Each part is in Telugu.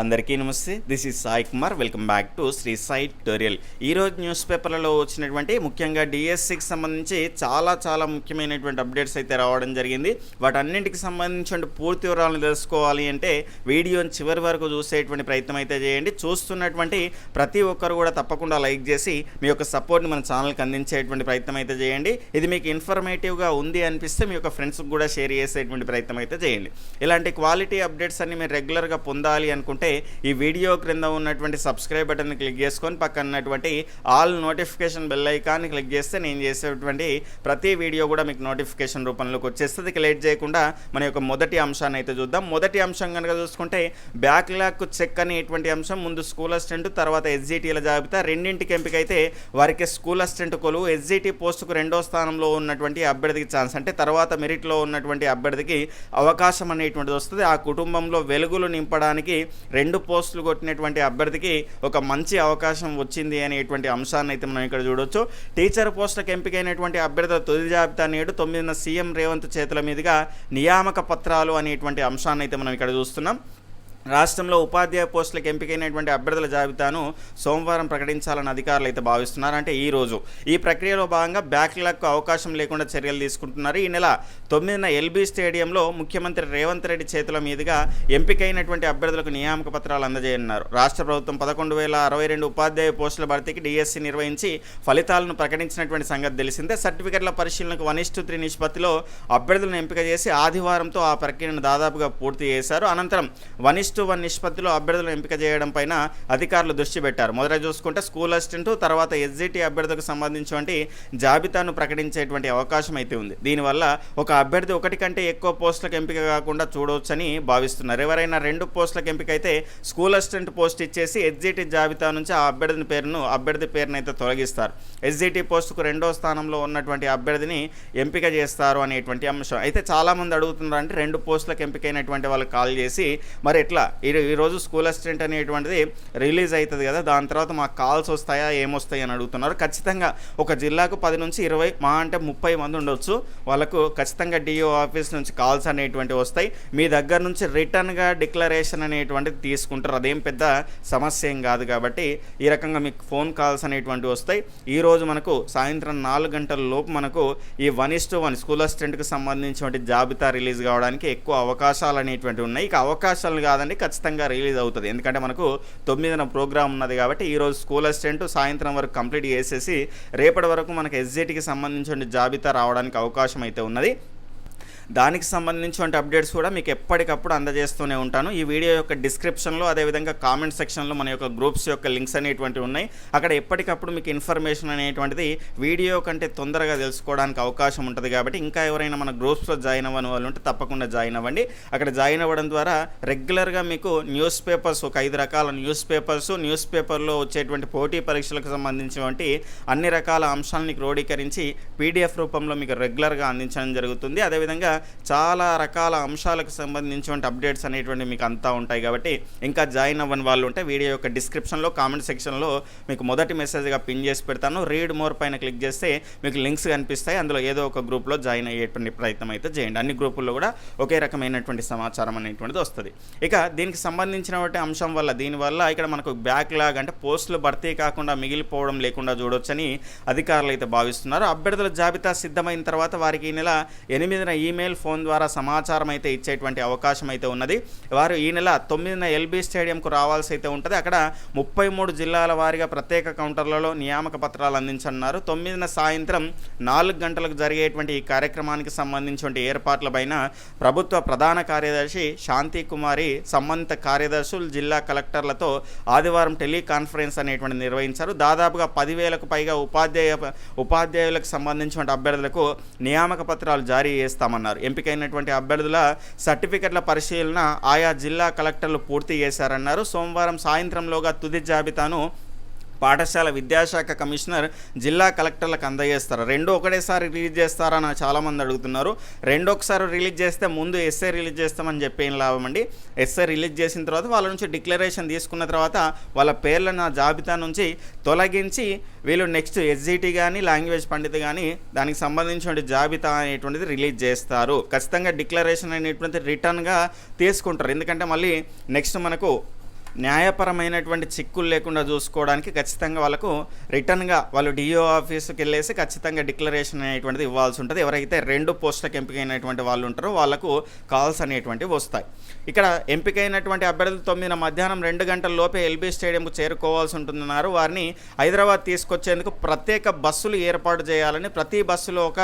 అందరికీ నమస్తే. This is Sai Kumar welcome back to Shri Sai tutorial ఈరోజు న్యూస్ పేపర్లలో వచ్చినటువంటి ముఖ్యంగా డిఎస్సికి సంబంధించి చాలా చాలా ముఖ్యమైనటువంటి అప్డేట్స్ అయితే రావడం జరిగింది. వాటన్నింటికి సంబంధించిన పూర్తి వివరాలను తెలుసుకోవాలి అంటే వీడియోని చివరి వరకు చూసేటువంటి ప్రయత్నం అయితే చేయండి. చూస్తున్నటువంటి ప్రతి ఒక్కరు కూడా తప్పకుండా లైక్ చేసి మీ యొక్క సపోర్ట్ని మన ఛానల్కి అందించేటువంటి ప్రయత్నం అయితే చేయండి. ఇది మీకు ఇన్ఫర్మేటివ్గా ఉంది అనిపిస్తే మీ యొక్క ఫ్రెండ్స్కి కూడా షేర్ చేసేటువంటి ప్రయత్నం అయితే చేయండి. ఇలాంటి క్వాలిటీ అప్డేట్స్ అన్ని మీరు రెగ్యులర్గా పొందాలి అనుకుంటే ఈ వీడియో క్రింద ఉన్నటువంటి సబ్స్క్రైబ్ బటన్ క్లిక్ చేసుకొని పక్కన ఉన్నటువంటి ఆల్ నోటిఫికేషన్ బెల్ ఐకాన్ని క్లిక్ చేస్తే నేను చేసేటువంటి ప్రతి వీడియో కూడా మీకు నోటిఫికేషన్ రూపంలోకి వచ్చేస్తుంది. లేట్ చేయకుండా మన యొక్క మొదటి అంశాన్ని అయితే చూద్దాం. మొదటి అంశం కనుక చూసుకుంటే బ్యాక్లాగ్ చెక్ అనేటువంటి అంశం ముందు స్కూల్ అసిస్టెంట్ తర్వాత ఎస్జిటీల జాబితా. రెండింటికి ఎంపిక అయితే వారికి స్కూల్ అసిస్టెంట్ కొలువు. ఎస్జిటి పోస్టుకు రెండో స్థానంలో ఉన్నటువంటి అభ్యర్థికి ఛాన్స్. అంటే తర్వాత మెరిట్లో ఉన్నటువంటి అభ్యర్థికి అవకాశం అనేటువంటిది వస్తుంది. ఆ కుటుంబంలో వెలుగులు నింపడానికి రెండు పోస్టులు కొట్టినటువంటి అభ్యర్థికి ఒక మంచి అవకాశం వచ్చింది అనేటువంటి అంశాన్ని అయితే మనం ఇక్కడ చూడొచ్చు. టీచర్ పోస్టులకు ఎంపికైనటువంటి అభ్యర్థుల తొలి జాబితా నేడు తొమ్మిదిన సీఎం రేవంత్ చేతుల మీదుగా నియామక పత్రాలు అనేటువంటి అంశాన్ని అయితే మనం ఇక్కడ చూస్తున్నాం. రాష్ట్రంలో ఉపాధ్యాయ పోస్టులకు ఎంపికైనటువంటి అభ్యర్థుల జాబితాను సోమవారం ప్రకటించాలని అధికారులు అయితే భావిస్తున్నారు. అంటే ఈ రోజు. ఈ ప్రక్రియలో భాగంగా బ్యాక్లాగ్కు అవకాశం లేకుండా చర్యలు తీసుకుంటున్నారు. ఈ నెల తొమ్మిదిన ఎల్బీ స్టేడియంలో ముఖ్యమంత్రి రేవంత్ రెడ్డి చేతుల మీదుగా ఎంపికైనటువంటి అభ్యర్థులకు నియామక పత్రాలు అందజేయనున్నారు. రాష్ట్ర ప్రభుత్వం పదకొండు వేల అరవై రెండు ఉపాధ్యాయ పోస్టుల భర్తీకి డిఎస్సి నిర్వహించి ఫలితాలను ప్రకటించినటువంటి సంగతి తెలిసిందే. సర్టిఫికెట్ల పరిశీలనకు వన్ ఇస్టు త్రీ నిష్పత్తిలో అభ్యర్థులను ఎంపిక చేసి ఆదివారంతో ఆ ప్రక్రియను దాదాపుగా పూర్తి చేశారు. అనంతరం వన్ టు వన్ నిష్పత్తిలో అభ్యర్థులను ఎంపిక చేయడం పైన అధికారులు దృష్టి పెట్టారు. మొదట చూసుకుంటే స్కూల్ అసిస్టెంట్ తర్వాత ఎస్జిటి అభ్యర్థులకు సంబంధించినటువంటి జాబితాను ప్రకటించేటువంటి అవకాశం అయితే ఉంది. దీనివల్ల ఒక అభ్యర్థి ఒకటి కంటే ఎక్కువ పోస్టులకు ఎంపిక కాకుండా చూడవచ్చని భావిస్తున్నారు. ఎవరైనా రెండు పోస్టులకు ఎంపిక అయితే స్కూల్ అసిస్టెంట్ పోస్ట్ ఇచ్చేసి ఎస్జిటి జాబితా నుంచి ఆ అభ్యర్థిని పేరును అభ్యర్థి పేరును అయితే తొలగిస్తారు. ఎస్జిటి పోస్టుకు రెండో స్థానంలో ఉన్నటువంటి అభ్యర్థిని ఎంపిక చేస్తారు అనేటువంటి అంశం. అయితే చాలామంది అడుగుతున్నారు అంటే రెండు పోస్టులకు ఎంపికైనటువంటి వాళ్ళు కాల్ చేసి మరి ఎట్లా? ఈ ఈరోజు స్కూల్ అసిస్టెంట్ అనేటువంటిది రిలీజ్ అవుతుంది కదా దాని తర్వాత మాకు కాల్స్ వస్తాయా ఏమొస్తాయి అని అడుగుతున్నారు. ఖచ్చితంగా ఒక జిల్లాకు పది నుంచి ఇరవై మా అంటే ముప్పై మంది ఉండొచ్చు. వాళ్ళకు ఖచ్చితంగా డిఓ ఆఫీస్ నుంచి కాల్స్ అనేటువంటివి వస్తాయి. మీ దగ్గర నుంచి రిటర్న్గా డిక్లరేషన్ అనేటువంటిది తీసుకుంటారు. అదేం పెద్ద సమస్య ఏం కాదు కాబట్టి ఈ రకంగా మీకు ఫోన్ కాల్స్ అనేటువంటివి వస్తాయి. ఈరోజు మనకు సాయంత్రం నాలుగు గంటల లోపు మనకు ఈ one is to one school అసిస్టెంట్కి సంబంధించిన జాబితా రిలీజ్ కావడానికి ఎక్కువ అవకాశాలు అనేటువంటివి ఉన్నాయి. ఇక అవకాశాలు కాదండి ఖచ్చితంగా రిలీజ్ అవుతుంది. ఎందుకంటే మనకు తొమ్మిదిన ప్రోగ్రామ్ ఉన్నది కాబట్టి ఈరోజు స్కూల్ అసిస్టెంట్ సాయంత్రం వరకు కంప్లీట్ చేసేసి రేపటి వరకు మనకు ఎస్జేటీకి సంబంధించిన జాబితా రావడానికి అవకాశం అయితే ఉన్నది. దానికి సంబంధించిన అప్డేట్స్ కూడా మీకు ఎప్పటికప్పుడు అందజేస్తూనే ఉంటాను. ఈ వీడియో యొక్క డిస్క్రిప్షన్లో అదేవిధంగా కామెంట్ సెక్షన్లో మన యొక్క గ్రూప్స్ యొక్క లింక్స్ అనేటువంటివి ఉన్నాయి. అక్కడ ఎప్పటికప్పుడు మీకు ఇన్ఫర్మేషన్ అనేటువంటిది వీడియో కంటే తొందరగా తెలుసుకోవడానికి అవకాశం ఉంటుంది కాబట్టి ఇంకా ఎవరైనా మన గ్రూప్స్లో జాయిన్ అవ్వని వాళ్ళు ఉంటే తప్పకుండా జాయిన్ అవ్వండి. అక్కడ జాయిన్ అవ్వడం ద్వారా రెగ్యులర్గా మీకు న్యూస్ పేపర్స్ ఒక ఐదు రకాల న్యూస్ పేపర్స్ న్యూస్ పేపర్లో వచ్చేటువంటి పోటీ పరీక్షలకు సంబంధించినటువంటి అన్ని రకాల అంశాలను క్రోడీకరించి పీడిఎఫ్ రూపంలో మీకు రెగ్యులర్గా అందించడం జరుగుతుంది. అదేవిధంగా చాలా రకాల అంశాలకు సంబంధించినటువంటి అప్డేట్స్ అనేటువంటి మీకు అంతా ఉంటాయి కాబట్టి ఇంకా జాయిన్ అవ్వని వాళ్ళు ఉంటే వీడియో యొక్క డిస్క్రిప్షన్లో కామెంట్ సెక్షన్లో మీకు మొదటి మెసేజ్గా పిన్ చేసి పెడతాను. రీడ్ మోర్ పైన క్లిక్ చేస్తే మీకు లింక్స్ కనిపిస్తాయి. అందులో ఏదో ఒక గ్రూప్లో జాయిన్ అయ్యేటువంటి ప్రయత్నం అయితే చేయండి. అన్ని గ్రూపుల్లో కూడా ఒకే రకమైనటువంటి సమాచారం అనేటువంటిది వస్తుంది. ఇక దీనికి సంబంధించినటువంటి అంశం వల్ల దీనివల్ల ఇక్కడ మనకు బ్యాక్ లాగ్ అంటే పోస్టులు భర్తీ కాకుండా మిగిలిపోవడం లేకుండా చూడొచ్చని అధికారులు అయితే భావిస్తున్నారు. అభ్యర్థుల జాబితా సిద్ధమైన తర్వాత వారికి ఈ నెల ఎనిమిదిన ఈమెయిల్ ఫోన్ ద్వారా సమాచారం అయితే ఇచ్చేటువంటి అవకాశం అయితే ఉన్నది. వారు ఈ నెల తొమ్మిదిన ఎల్బీ స్టేడియంకు రావాల్సి అయితే ఉంటుంది. అక్కడ ముప్పై మూడు జిల్లాల వారీగా ప్రత్యేక కౌంటర్లలో నియామక పత్రాలు అందించనున్నారు. తొమ్మిదిన సాయంత్రం నాలుగు గంటలకు జరిగేటువంటి ఈ కార్యక్రమానికి సంబంధించిన ఏర్పాట్లపైన ప్రభుత్వ ప్రధాన కార్యదర్శి శాంతి కుమారి సంబంధిత కార్యదర్శులు జిల్లా కలెక్టర్లతో ఆదివారం టెలికాన్ఫరెన్స్ అనేటువంటి నిర్వహించారు. దాదాపుగా పదివేలకు పైగా ఉపాధ్యాయ ఉపాధ్యాయులకు సంబంధించిన అభ్యర్థులకు నియామక పత్రాలు జారీ చేస్తామన్నారు. ఎంపికైనటువంటి అభ్యర్థుల సర్టిఫికెట్ల పరిశీలన ఆయా జిల్లా కలెక్టర్లు పూర్తి చేశారన్నారు. సోమవారం సాయంత్రంలోగా తుది జాబితాను పాఠశాల విద్యాశాఖ కమిషనర్ జిల్లా కలెక్టర్లకు అందజేస్తారు. రెండు ఒకటేసారి రిలీజ్ చేస్తారని చాలామంది అడుగుతున్నారు. రెండు ఒకసారి రిలీజ్ చేస్తే ముందు ఎస్ఏ రిలీజ్ చేస్తామని చెప్పి ఏం లాభం అండి? ఎస్ఏ రిలీజ్ చేసిన తర్వాత వాళ్ళ నుంచి డిక్లరేషన్ తీసుకున్న తర్వాత వాళ్ళ పేర్లను ఆ జాబితా నుంచి తొలగించి వీళ్ళు నెక్స్ట్ ఎస్జిటి కానీ లాంగ్వేజ్ పండిత్ కానీ దానికి సంబంధించిన జాబితా అనేటువంటిది రిలీజ్ చేస్తారు. ఖచ్చితంగా డిక్లరేషన్ అనేటువంటిది రిటర్న్గా తీసుకుంటారు. ఎందుకంటే మళ్ళీ నెక్స్ట్ మనకు న్యాయపరమైనటువంటి చిక్కులు లేకుండా చూసుకోవడానికి ఖచ్చితంగా వాళ్ళకు రిటర్న్గా వాళ్ళు డిఓ ఆఫీస్కి వెళ్ళేసి ఖచ్చితంగా డిక్లరేషన్ అనేటువంటిది ఇవ్వాల్సి ఉంటుంది. ఎవరైతే రెండు పోస్టులకు ఎంపికైనటువంటి వాళ్ళు ఉంటారో వాళ్ళకు కాల్స్ అనేటువంటివి వస్తాయి. ఇక్కడ ఎంపికైనటువంటి అభ్యర్థులు తొమ్మిదిన మధ్యాహ్నం రెండు గంటల లోపే ఎల్బీ స్టేడియంకు చేరుకోవాల్సి ఉంటున్నారు వారిని హైదరాబాద్ తీసుకొచ్చేందుకు ప్రత్యేక బస్సులు ఏర్పాటు చేయాలని ప్రతి బస్సులో ఒక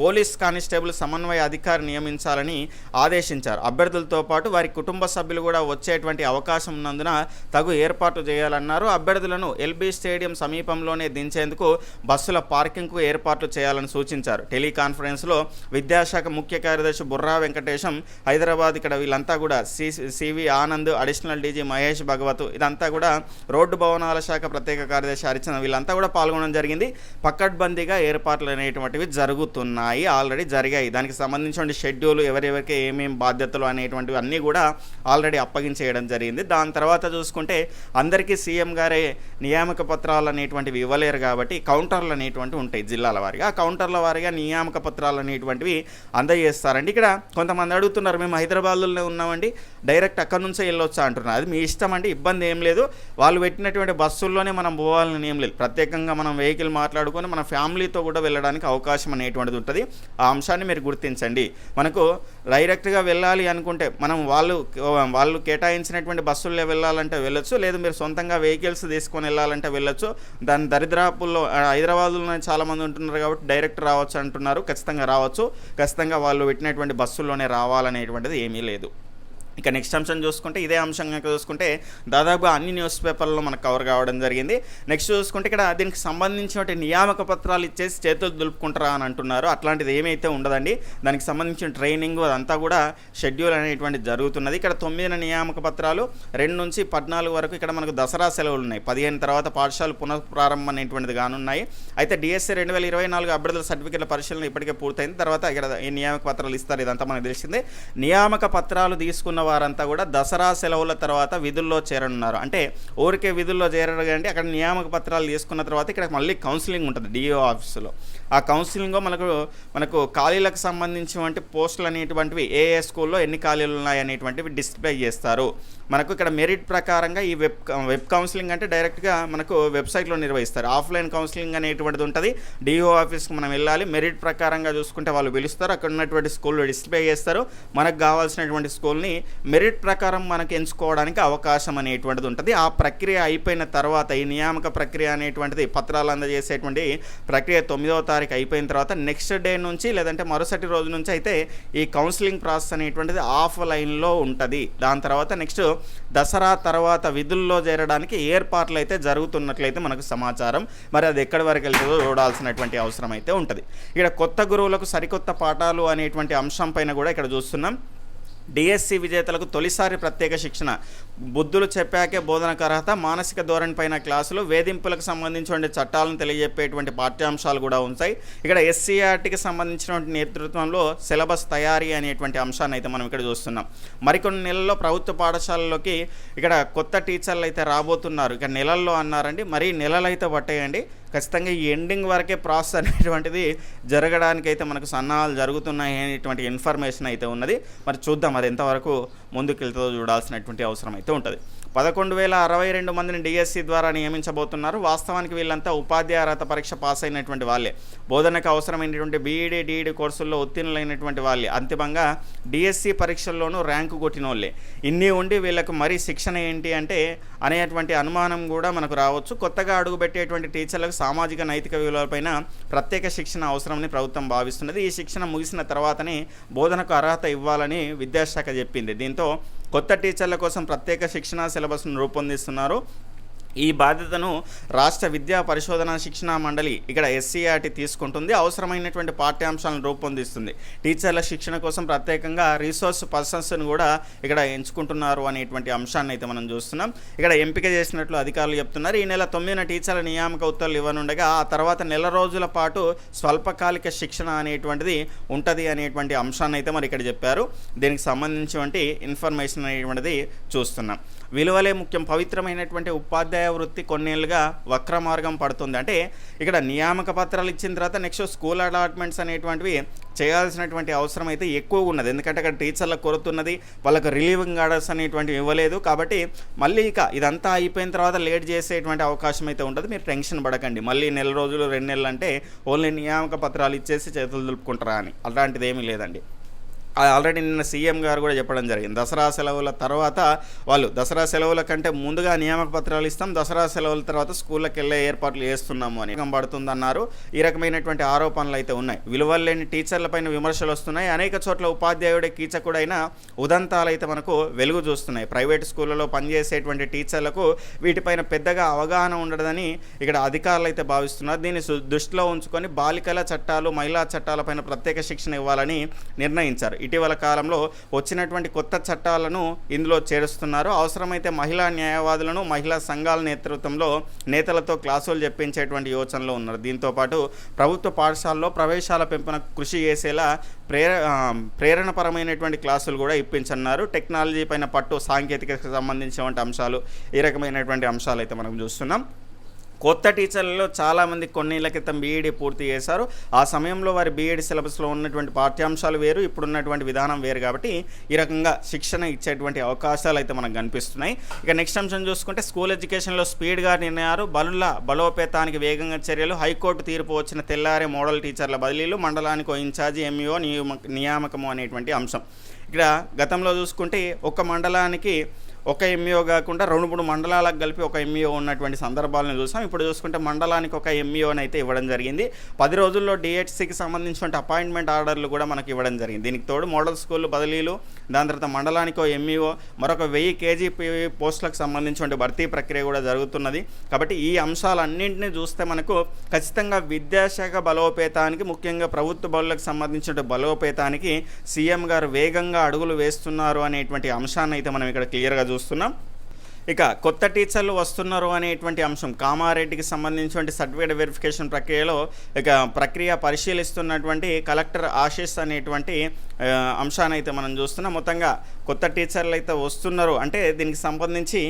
పోలీస్ కానిస్టేబుల్ సమన్వయ అధికారి నియమించాలని ఆదేశించారు. అభ్యర్థులతో పాటు వారి కుటుంబ సభ్యులు కూడా వచ్చేటువంటి అవకాశం ఉన్నందున తగు ఏర్పాటు చేయాలన్నారు. అభ్యర్థులను ఎల్బీ స్టేడియం సమీపంలోనే దించేందుకు బస్సుల పార్కింగ్కు ఏర్పాట్లు చేయాలని సూచించారు. టెలికాన్ఫరెన్స్లో విద్యాశాఖ ముఖ్య కార్యదర్శి బుర్రా వెంకటేశం హైదరాబాద్ ఇక్కడ వీళ్ళంతా కూడా C CV Anand additional DG Mahesh Bhagwat ఇదంతా కూడా రోడ్డు భవనాల శాఖ ప్రత్యేక కార్యదర్శి హరిచంద్ర వీళ్ళంతా కూడా పాల్గొనడం జరిగింది. పక్కడ్బందీగా ఏర్పాట్లు అనేటువంటివి జరుగుతున్నాయి. ఆల్రెడీ జరిగాయి. దానికి సంబంధించిన షెడ్యూల్ ఎవరెవరికి ఏమేమి బాధ్యతలు అనేటువంటివి అన్నీ కూడా ఆల్రెడీ అప్పగించేయడం జరిగింది. దాని తర్వాత చూసుకుంటే అందరికీ సీఎం గారే నియామక పత్రాలు అనేటువంటివి ఇవ్వలేరు కాబట్టి కౌంటర్లు అనేటువంటివి ఉంటాయి జిల్లాల వారిగా. ఆ కౌంటర్ల వారిగా నియామక పత్రాలు అనేటువంటివి అందజేస్తారండి. ఇక్కడ కొంతమంది అడుగుతున్నారు మేము హైదరాబాద్లోనే ఉన్నామండి. డైరెక్ట్ అక్కడ నుంచే వెళ్ళొచ్చా అంటున్నారు. అది మీ ఇష్టం అంటే ఇబ్బంది ఏం లేదు. వాళ్ళు పెట్టినటువంటి బస్సుల్లోనే మనం పోవాలని ఏం లేదు. ప్రత్యేకంగా మనం వెహికల్ మాట్లాడుకొని మన ఫ్యామిలీతో కూడా వెళ్ళడానికి అవకాశం అనేటువంటిది ఉంటుంది. ఆ అంశాన్ని మీరు గుర్తించండి. మనకు డైరెక్ట్గా వెళ్ళాలి అనుకుంటే మనం వాళ్ళు వాళ్ళు కేటాయించినటువంటి బస్సుల్లో వెళ్ళాలంటే వెళ్ళొచ్చు. లేదు మీరు సొంతంగా వెహికల్స్ తీసుకొని వెళ్ళాలంటే వెళ్ళొచ్చు. దాని దరిద్రాపుల్లో హైదరాబాద్లోనే చాలామంది ఉంటున్నారు కాబట్టి డైరెక్ట్ రావచ్చు అంటున్నారు. ఖచ్చితంగా రావచ్చు. ఖచ్చితంగా వాళ్ళు పెట్టినటువంటి బస్సుల్లోనే రావాలనేటువంటిది ఏమీ లేదు. ఇక నెక్స్ట్ అంశం చూసుకుంటే ఇదే అంశం కనుక చూసుకుంటే దాదాపుగా అన్ని న్యూస్ పేపర్లలో మనకు కవర్ కావడం జరిగింది. నెక్స్ట్ చూసుకుంటే ఇక్కడ దీనికి సంబంధించినటువంటి నియామక పత్రాలు ఇచ్చేసి చేతులు దులుపుకుంటారా అని అంటున్నారు. అట్లాంటిది ఏమైతే ఉండదండి దానికి సంబంధించిన ట్రైనింగ్ అదంతా కూడా షెడ్యూల్ అనేటువంటి జరుగుతున్నది. ఇక్కడ తొమ్మిదిన నియామక పత్రాలు రెండు నుంచి పద్నాలుగు వరకు ఇక్కడ మనకు దసరా సెలవులు ఉన్నాయి. పదిహేను తర్వాత పాఠశాల పునఃప్రారంభం అనేటువంటిది కానున్నాయి. అయితే డిఎస్సీ రెండు వేల ఇరవై నాలుగు అభ్యర్థుల సర్టిఫికేట్ల పరిశీలన ఇప్పటికే పూర్తయింది. తర్వాత ఇక్కడ ఈ నియామక పత్రాలు ఇస్తారు ఇదంతా మనకు తెలిసిందే. నియామక పత్రాలు తీసుకున్న వారంతా కూడా దసరా సెలవుల తర్వాత విధుల్లో చేరనున్నారు. అంటే ఊరికే విధుల్లో చేరరు కానీ అక్కడ నియామక పత్రాలు తీసుకున్న తర్వాత ఇక్కడ మళ్ళీ కౌన్సిలింగ్ ఉంటుంది డిఓ ఆఫీసులో ఆ కౌన్సిలింగ్లో మనకు మనకు ఖాళీలకు సంబంధించినటువంటి పోస్టులు అనేటువంటివి ఏ ఏ స్కూల్లో ఎన్ని ఖాళీలు ఉన్నాయి అనేటువంటివి డిస్ప్లే చేస్తారు. మనకు ఇక్కడ మెరిట్ ప్రకారంగా ఈ వెబ్ వెబ్ కౌన్సిలింగ్ అంటే డైరెక్ట్గా మనకు వెబ్సైట్లో నిర్వహిస్తారు. ఆఫ్లైన్ కౌన్సిలింగ్ అనేటువంటిది ఉంటుంది. డిఓ ఆఫీస్కి మనం వెళ్ళాలి. మెరిట్ ప్రకారంగా చూసుకుంటే వాళ్ళు పిలుస్తారు. అక్కడ ఉన్నటువంటి స్కూల్లో డిస్ప్లే చేస్తారు. మనకు కావాల్సినటువంటి స్కూల్ని మెరిట్ ప్రకారం మనకు ఎంచుకోవడానికి అవకాశం అనేటువంటిది ఉంటుంది. ఆ ప్రక్రియ అయిపోయిన తర్వాత ఈ నియామక ప్రక్రియ అనేటువంటిది పత్రాలు అందజేసేటువంటి ప్రక్రియ తొమ్మిదవ తారీఖు అయిపోయిన తర్వాత నెక్స్ట్ డే నుంచి లేదంటే మరుసటి రోజు నుంచి అయితే ఈ కౌన్సిలింగ్ ప్రాసెస్ అనేటువంటిది ఆఫ్ లైన్లో ఉంటుంది. దాని తర్వాత నెక్స్ట్ దసరా తర్వాత విధుల్లో చేరడానికి ఏర్పాట్లు అయితే జరుగుతున్నట్లయితే మనకు సమాచారం. మరి అది ఎక్కడి వరకు వెళ్తుందో చూడాల్సినటువంటి అవసరం అయితే ఉంటుంది. ఇక్కడ కొత్త గురువులకు సరికొత్త పాఠాలు అనేటువంటి అంశం పైన కూడా ఇక్కడ చూస్తున్నాం. డిఎస్సి విజేతలకు తొలిసారి ప్రత్యేక శిక్షణ. బుద్ధులు చెప్పాకే బోధన అర్హత మానసిక ధోరణి పైన క్లాసులు వేధింపులకు సంబంధించిన చట్టాలను తెలియజెప్పేటువంటి పాఠ్యాంశాలు కూడా ఉంటాయి. ఇక్కడ ఎస్సీఆర్టీకి సంబంధించినటువంటి నేతృత్వంలో సిలబస్ తయారీ అనేటువంటి అంశాన్ని అయితే మనం ఇక్కడ చూస్తున్నాం. మరికొన్ని నెలల్లో ప్రభుత్వ పాఠశాలలోకి ఇక్కడ కొత్త టీచర్లు అయితే రాబోతున్నారు. ఇక నెలల్లో అన్నారండి మరి నెలలు అయితే పట్టేయండి. ఖచ్చితంగా ఈ ఎండింగ్ వరకే ప్రాసెస్ అనేటువంటిది జరగడానికి అయితే మనకు సన్నాహాలు జరుగుతున్నాయి అనేటువంటి ఇన్ఫర్మేషన్ అయితే ఉన్నది. మరి చూద్దాం అది ఎంతవరకు ముందుకెళ్తుందో చూడాల్సినటువంటి అవసరం అయితే ఉంటుంది. పదకొండు వేల అరవై రెండు మందిని డిఎస్సి ద్వారా నియమించబోతున్నారు. వాస్తవానికి వీళ్ళంతా ఉపాధ్యాయ అర్హత పరీక్ష పాస్ అయినటువంటి వాళ్ళే. బోధనకు అవసరమైనటువంటి బీఈడి డిఈడి కోర్సుల్లో ఉత్తీర్ణులైనటువంటి వాళ్ళే. అంతిమంగా డిఎస్సి పరీక్షల్లోనూ ర్యాంకు కొట్టిన వాళ్ళే ఇన్ని ఉండి వీళ్ళకు మరీ శిక్షణ ఏంటి అంటే అనేటువంటి అనుమానం కూడా మనకు రావచ్చు. కొత్తగా అడుగుపెట్టేటువంటి టీచర్లకు సామాజిక నైతిక విలువలపైన ప్రత్యేక శిక్షణ అవసరమని ప్రభుత్వం భావిస్తున్నది. ఈ శిక్షణ ముగిసిన తర్వాతనే బోధనకు అర్హత ఇవ్వాలని విద్యాశాఖ చెప్పింది. దీంతో కొత్త టీచర్ల కోసం ప్రత్యేక శిక్షణ సిలబస్ను రూపొందిస్తున్నారు. ఈ బాధ్యతను రాష్ట్ర విద్యా పరిశోధన శిక్షణా మండలి ఇక్కడ ఎస్సీఆర్టీ తీసుకుంటుంది. అవసరమైనటువంటి పాఠ్యాంశాలను రూపొందిస్తుంది. టీచర్ల శిక్షణ కోసం ప్రత్యేకంగా రీసోర్స్ పర్సన్స్ను కూడా ఇక్కడ ఎంచుకుంటున్నారు అనేటువంటి అంశాన్ని అయితే మనం చూస్తున్నాం. ఇక్కడ ఎంపిక చేసినట్లు అధికారులు చెప్తున్నారు. ఈ నెల తొమ్మిదిన టీచర్ల నియామక ఉత్తర్వులు ఇవ్వనుండగా ఆ తర్వాత నెల రోజుల పాటు స్వల్పకాలిక శిక్షణ అనేటువంటిది ఉంటుంది అనేటువంటి అంశాన్ని అయితే మరి ఇక్కడ చెప్పారు. దీనికి సంబంధించినటువంటి ఇన్ఫర్మేషన్ అనేటువంటిది చూస్తున్నాం. విలువలే ముఖ్యం. పవిత్రమైనటువంటి ఉపాధ్యాయ వృత్తి కొన్నేళ్ళుగా వక్ర మార్గం పడుతుంది. అంటే ఇక్కడ నియామక పత్రాలు ఇచ్చిన తర్వాత నెక్స్ట్ స్కూల్ అలాట్మెంట్స్ అనేటువంటివి చేయాల్సినటువంటి అవసరం అయితే ఎక్కువ ఉన్నది. ఎందుకంటే అక్కడ టీచర్ల కొరత ఉన్నది. వాళ్ళకు రిలీవింగ్ ఆర్డర్స్ అనేటువంటివి ఇవ్వలేదు. కాబట్టి మళ్ళీ ఇక ఇదంతా అయిపోయిన తర్వాత లేట్ చేసేటువంటి అవకాశం అయితే ఉంటుంది మీరు టెన్షన్ పడకండి. మళ్ళీ నెల రోజులు రెండు నెలలు అంటే ఓన్లీ నియామక పత్రాలు ఇచ్చేసి చేతులు దులుపుకుంటారా అని. అలాంటిది ఏమీ లేదండి. ఆల్రెడీ నిన్న సీఎం గారు కూడా చెప్పడం జరిగింది. దసరా సెలవుల తర్వాత వాళ్ళు దసరా సెలవుల కంటే ముందుగా నియామక పత్రాలు ఇస్తాం దసరా సెలవుల తర్వాత స్కూళ్ళకి వెళ్ళే ఏర్పాట్లు చేస్తున్నాము అని పడుతుందన్నారు. ఈ రకమైనటువంటి ఆరోపణలు అయితే ఉన్నాయి. విలువలు లేని టీచర్లపైన విమర్శలు వస్తున్నాయి. అనేక చోట్ల ఉపాధ్యాయుడే కీచకుడైన ఉదంతాలు అయితే మనకు వెలుగు చూస్తున్నాయి. ప్రైవేట్ స్కూళ్ళలో పనిచేసేటువంటి టీచర్లకు వీటిపైన పెద్దగా అవగాహన ఉండదని ఇక్కడ అధికారులు అయితే భావిస్తున్నారు. దీన్ని సు- దృష్టిలో ఉంచుకొని బాలికల చట్టాలు మహిళా చట్టాలపైన ప్రత్యేక శిక్షణ ఇవ్వాలని నిర్ణయించారు. ఇటీవల కాలంలో వచ్చినటువంటి కొత్త చట్టాలను ఇందులో చేరుస్తున్నారు. అవసరమైతే మహిళా న్యాయవాదులను మహిళా సంఘాల నేతృత్వంలో నేతలతో క్లాసులు చెప్పించేటువంటి యోచనలో ఉన్నారు. దీంతోపాటు ప్రభుత్వ పాఠశాలలో ప్రవేశాల పెంపున కృషి చేసేలా ప్రేర ప్రేరణపరమైనటువంటి క్లాసులు కూడా ఇప్పించన్నారు టెక్నాలజీ పైన పట్టు సాంకేతికతకు సంబంధించినటువంటి అంశాలు ఈ రకమైనటువంటి అంశాలు అయితే మనం చూస్తున్నాం. కొత్త టీచర్లలో చాలామంది కొన్నేళ్ళ క్రితం బీఈడీ పూర్తి చేశారు. ఆ సమయంలో వారి బీఈడీ సిలబస్లో ఉన్నటువంటి పాఠ్యాంశాలు వేరు ఇప్పుడున్నటువంటి విధానం వేరు కాబట్టి ఈ రకంగా శిక్షణ ఇచ్చేటువంటి అవకాశాలు అయితే మనకు కనిపిస్తున్నాయి. ఇక నెక్స్ట్ అంశం చూసుకుంటే స్కూల్ ఎడ్యుకేషన్లో స్పీడ్గా నిర్ణయాలు బలుల బలోపేతానికి వేగంగా చర్యలు. హైకోర్టు తీర్పు వచ్చిన తెల్లారే మోడల్ టీచర్ల బదిలీలు మండలానికి ఓ ఇన్ఛార్జి ఎంఈఓ నియామక నియామకము అనేటువంటి అంశం. ఇక్కడ గతంలో చూసుకుంటే ఒక మండలానికి ఒక ఎంఈఓ కాకుండా రెండు మూడు మండలాలకు కలిపి ఒక ఎంఈఓ ఉన్నటువంటి సందర్భాలను చూసాం. ఇప్పుడు చూసుకుంటే మండలానికి ఒక ఎంఈఓని అయితే ఇవ్వడం జరిగింది. పది రోజుల్లో డిహెచ్సికి సంబంధించినటువంటి అపాయింట్మెంట్ ఆర్డర్లు కూడా మనకి ఇవ్వడం జరిగింది. దీనికి తోడు మోడల్ స్కూల్ బదిలీలు దాని తర్వాత మండలానికి ఒక ఎంఈఓ మరొక వెయ్యి కేజీపీ పోస్టులకు సంబంధించిన భర్తీ ప్రక్రియ కూడా జరుగుతున్నది. కాబట్టి ఈ అంశాలన్నింటినీ చూస్తే మనకు ఖచ్చితంగా విద్యాశాఖ బలోపేతానికి ముఖ్యంగా ప్రభుత్వ బడులకు సంబంధించిన బలోపేతానికి సీఎం గారు వేగంగా అడుగులు వేస్తున్నారు అనేటువంటి అంశాన్ని అయితే మనం ఇక్కడ క్లియర్గా చూస్తున్నాం. ఇక కొత్త టీచర్లు వస్తున్నారు అనేటువంటి అంశం. కామారెడ్డికి సంబంధించినటువంటి సర్టిఫికేట్ వెరిఫికేషన్ ప్రక్రియలో ఇక ప్రక్రియ పరిశీలిస్తున్నటువంటి కలెక్టర్ ఆశీస్ అనేటువంటి అంశాన్ని అయితే మనం చూస్తున్నాం. మొత్తంగా కొత్త టీచర్లు అయితే వస్తున్నారు. అంటే దీనికి సంబంధించి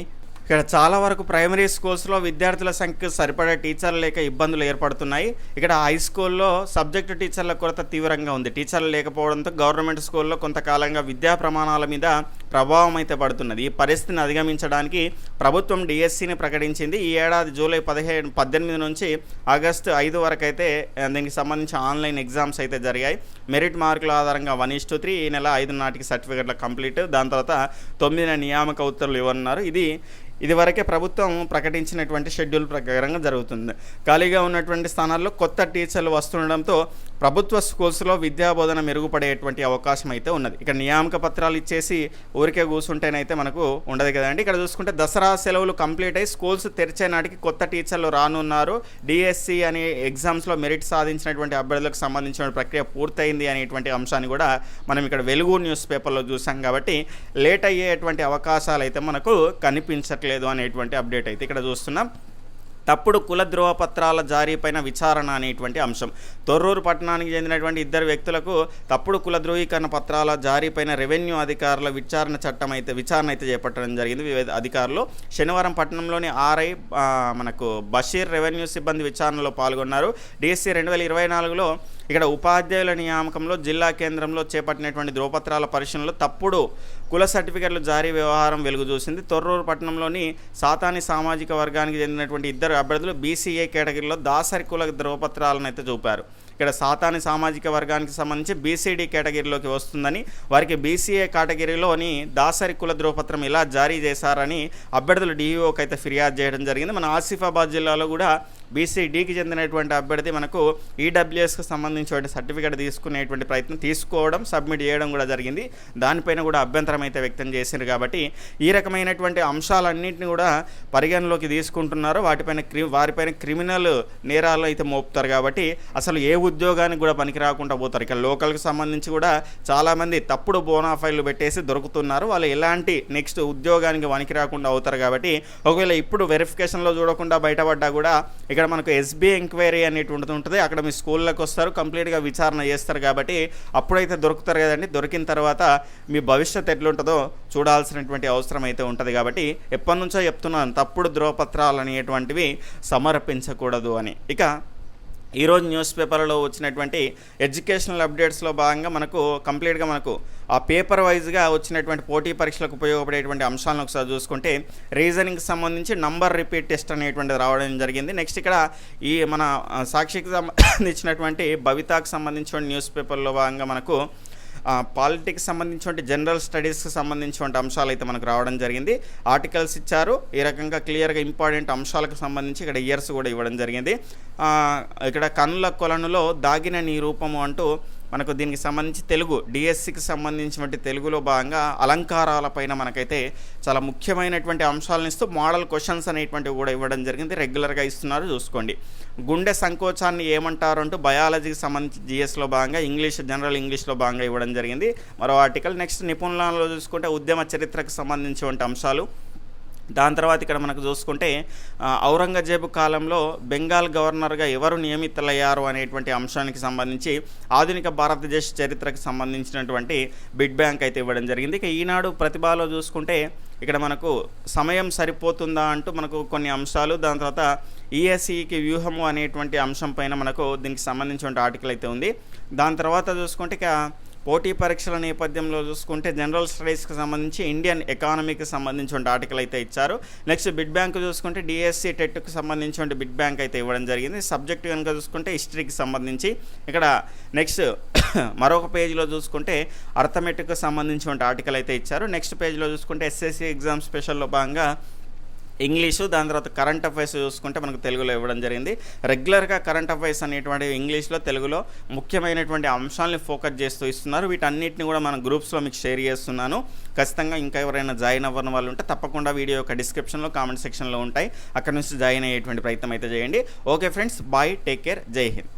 ఇక్కడ చాలా వరకు ప్రైమరీ స్కూల్స్లో విద్యార్థుల సంఖ్య సరిపడే టీచర్లు లేక ఇబ్బందులు ఏర్పడుతున్నాయి. ఇక్కడ హై స్కూల్లో సబ్జెక్టు టీచర్ల కొరత తీవ్రంగా ఉంది. టీచర్లు లేకపోవడంతో గవర్నమెంట్ స్కూల్లో కొంతకాలంగా విద్యా ప్రమాణాల మీద ప్రభావం అయితే పడుతున్నది. ఈ పరిస్థితిని అధిగమించడానికి ప్రభుత్వం డిఎస్సిని ప్రకటించింది. ఈ ఏడాది జూలై పదిహేను పద్దెనిమిది నుంచి ఆగస్టు ఐదు వరకు అయితే దీనికి సంబంధించి ఆన్లైన్ ఎగ్జామ్స్ అయితే జరిగాయి. మెరిట్ మార్కుల ఆధారంగా వన్ ఇస్ త్రీ ఈ నెల ఐదు నాటికి సర్టిఫికెట్ల కంప్లీట్. దాని తర్వాత తొమ్మిదిన నియామక ఉత్తర్వులు ఇవ్వనున్నారు. ఇది ఇదివరకే ప్రభుత్వం ప్రకటించినటువంటి షెడ్యూల్ ప్రకారంగా జరుగుతుంది. ఖాళీగా ఉన్నటువంటి స్థానాల్లో కొత్త టీచర్లు వస్తుండడంతో ప్రభుత్వ స్కూల్స్లో విద్యాబోధన మెరుగుపడేటువంటి అవకాశం అయితే ఉన్నది. ఇక్కడ నియామక పత్రాలు ఇచ్చేసి ఊరికే కూర్చుంటేనైతే మనకు ఉండదు కదండి. ఇక్కడ చూసుకుంటే దసరా సెలవులు కంప్లీట్ అయ్యి స్కూల్స్ తెరిచే నాటికి కొత్త టీచర్లు రానున్నారు. డిఎస్సి అనే ఎగ్జామ్స్లో మెరిట్ సాధించినటువంటి అభ్యర్థులకు సంబంధించిన ప్రక్రియ పూర్తయింది అనేటువంటి అంశాన్ని కూడా మనం ఇక్కడ వెలుగు న్యూస్ పేపర్లో చూసాం కాబట్టి లేట్ అయ్యేటువంటి అవకాశాలు అయితే మనకు కనిపించట్లేదు అనేటువంటి అప్డేట్ అయితే ఇక్కడ చూస్తున్నాం. తప్పుడు కుల ధృవపత్రాల జారీపైన విచారణ అనేటువంటి అంశం. తొర్రూరు పట్టణానికి చెందినటువంటి ఇద్దరు వ్యక్తులకు తప్పుడు కుల ధృవీకరణ పత్రాల జారీపైన రెవెన్యూ అధికారుల విచారణ చట్టం అయితే విచారణ అయితే చేపట్టడం జరిగింది. వివిధ అధికారులు శనివారం పట్టణంలోని ఆర్ఐ మనకు బషీర్ రెవెన్యూ సిబ్బంది విచారణలో పాల్గొన్నారు. డిఎస్సి రెండు వేల ఇరవై నాలుగులో ఇక్కడ ఉపాధ్యాయుల నియామకంలో జిల్లా కేంద్రంలో చేపట్టినటువంటి ధృవపత్రాల పరిశీలనలో తప్పుడు కుల సర్టిఫికెట్ల జారీ వ్యవహారం వెలుగు చూసింది తొర్రూరు పట్టణంలోని సాతాని సామాజిక వర్గానికి చెందినటువంటి ఇద్దరు అభ్యర్థులు బీసీఏ కేటగిరీలో దాసరి కుల ధృవపత్రాలను అయితే చూపారు. ఇక్కడ సాతాని సామాజిక వర్గానికి సంబంధించి బీసీడీ కేటగిరీలోకి వస్తుందని వారికి బీసీఏ కేటగిరీలోని దాసరి కుల ధృవపత్రం ఇలా జారీ చేశారని అభ్యర్థులు డీఈఓకి అయితే ఫిర్యాదు చేయడం జరిగింది. మన ఆసిఫాబాద్ జిల్లాలో కూడా బీసీడీకి చెందినటువంటి అభ్యర్థి మనకు ఈడబ్ల్యూఎస్కి సంబంధించిన సర్టిఫికేట్ తీసుకునేటువంటి ప్రయత్నం తీసుకోవడం సబ్మిట్ చేయడం కూడా జరిగింది. దానిపైన కూడా అభ్యంతరం అయితే వ్యక్తం చేసింది కాబట్టి ఈ రకమైనటువంటి అంశాలన్నింటినీ కూడా పరిగణలోకి తీసుకుంటున్నారు. వాటిపైన క్రి వారిపైన క్రిమినల్ నేరాలు అయితే మోపుతారు కాబట్టి అసలు ఏ ఉద్యోగానికి కూడా పనికి రాకుండా పోతారు. ఇక లోకల్కి సంబంధించి కూడా చాలామంది తప్పుడు బోనాఫైలు పెట్టేసి దొరుకుతున్నారు. వాళ్ళు ఎలాంటి నెక్స్ట్ ఉద్యోగానికి పనికి రాకుండా అవుతారు కాబట్టి ఒకవేళ ఇప్పుడు వెరిఫికేషన్లో చూడకుండా బయటపడ్డా కూడా ఇక్కడ ఇక్కడ మనకు ఎస్బీఐ ఎంక్వైరీ అనేటువంటిది ఉంటుంది. అక్కడ మీ స్కూల్లోకి వస్తారు కంప్లీట్గా విచారణ చేస్తారు కాబట్టి అప్పుడైతే దొరుకుతారు కదండి. దొరికిన తర్వాత మీ భవిష్యత్ ఎట్లుంటుందో చూడాల్సినటువంటి అవసరం అయితే ఉంటుంది కాబట్టి ఎప్పటి నుంచో చెప్తున్నాను తప్పుడు ధ్రువపత్రాలు అనేటువంటివి సమర్పించకూడదు అని. ఇక ఈరోజు న్యూస్ పేపర్లో వచ్చినటువంటి ఎడ్యుకేషనల్ అప్డేట్స్లో భాగంగా మనకు కంప్లీట్గా మనకు ఆ పేపర్ వైజ్గా వచ్చినటువంటి పోటీ పరీక్షలకు ఉపయోగపడేటువంటి అంశాలను ఒకసారి చూసుకుంటే రీజనింగ్కి సంబంధించి నంబర్ రిపీట్ టెస్ట్ అనేటువంటిది రావడం జరిగింది. నెక్స్ట్ ఇక్కడ ఈ మన సాక్షికి సంబంధించినటువంటి భవితాకు సంబంధించిన న్యూస్ పేపర్లో భాగంగా మనకు పాలిటిక్స్ సంబంధించిన జనరల్ స్టడీస్కి సంబంధించిన అంశాలు అయితే మనకు రావడం జరిగింది. ఆర్టికల్స్ ఇచ్చారు. ఈ రకంగా క్లియర్గా ఇంపార్టెంట్ అంశాలకు సంబంధించి ఇక్కడ ఇయర్స్ కూడా ఇవ్వడం జరిగింది. ఇక్కడ కనుల కొలనులో దాగిన నీ రూపము అంటూ మనకు దీనికి సంబంధించి తెలుగు డిఎస్సికి సంబంధించినటువంటి తెలుగులో భాగంగా అలంకారాలపైన మనకైతే చాలా ముఖ్యమైనటువంటి అంశాలను ఇస్తూ మోడల్ క్వశ్చన్స్ అనేటువంటివి కూడా ఇవ్వడం జరిగింది. రెగ్యులర్గా ఇస్తున్నారు చూసుకోండి. గుండె సంకోచాన్ని ఏమంటారు అంటూ బయాలజీకి సంబంధించి జిఎస్లో భాగంగా ఇంగ్లీష్ జనరల్ ఇంగ్లీష్లో భాగంగా ఇవ్వడం జరిగింది. మరో ఆర్టికల్ నెక్స్ట్ నిపుణులలో చూసుకుంటే ఉద్యమ చరిత్రకు సంబంధించినటువంటి అంశాలు. దాని తర్వాత ఇక్కడ మనకు చూసుకుంటే ఔరంగజేబు కాలంలో బెంగాల్ గవర్నర్గా ఎవరు నియమితులయ్యారు అనేటువంటి అంశానికి సంబంధించి ఆధునిక భారతదేశ చరిత్రకు సంబంధించినటువంటి బిడ్ బ్యాంక్ అయితే ఇవ్వడం జరిగింది. ఇక ఈనాడు ప్రతిభలో చూసుకుంటే ఇక్కడ మనకు సమయం సరిపోతుందా అంటూ మనకు కొన్ని అంశాలు దాని తర్వాత ఈఎస్ఈకి వ్యూహము అనేటువంటి అంశం పైన మనకు దీనికి సంబంధించిన ఆర్టికల్ అయితే ఉంది. దాని తర్వాత చూసుకుంటే ఇక పోటీ పరీక్షల నేపథ్యంలో చూసుకుంటే జనరల్ స్టడీస్కి సంబంధించి ఇండియన్ ఎకానమీకి సంబంధించిన ఆర్టికల్ అయితే ఇచ్చారు. నెక్స్ట్ బిడ్ బ్యాంక్ చూసుకుంటే డిఎస్సి టెట్కి సంబంధించిన బిడ్ బ్యాంక్ అయితే ఇవ్వడం జరిగింది. సబ్జెక్ట్ కనుక చూసుకుంటే హిస్టరీకి సంబంధించి ఇక్కడ నెక్స్ట్ మరొక పేజీలో చూసుకుంటే అర్థమెటిక్కి సంబంధించి ఆర్టికల్ అయితే ఇచ్చారు. నెక్స్ట్ పేజీలో చూసుకుంటే ఎస్ఎస్సి ఎగ్జామ్ స్పెషల్లో భాగంగా ఇంగ్లీషు దాని తర్వాత కరెంట్ అఫైర్స్ చూసుకుంటే మనకు తెలుగులో ఇవ్వడం జరిగింది. రెగ్యులర్గా కరెంట్ అఫైర్స్ అనేటువంటి ఇంగ్లీష్లో తెలుగులో ముఖ్యమైనటువంటి అంశాలని ఫోకస్ చేస్తూ ఇస్తున్నారు. వీటన్నిటిని కూడా మన గ్రూప్స్లో మీకు షేర్ చేస్తున్నాను. ఖచ్చితంగా ఇంకా ఎవరైనా జాయిన్ అవ్వని వాళ్ళు ఉంటే తప్పకుండా వీడియో యొక్క డిస్క్రిప్షన్లో కామెంట్ సెక్షన్లో ఉంటాయి. అక్కడ నుంచి జాయిన్ అయ్యేటువంటి ప్రయత్నం అయితే చేయండి. Okay friends bye take care Jai Hind.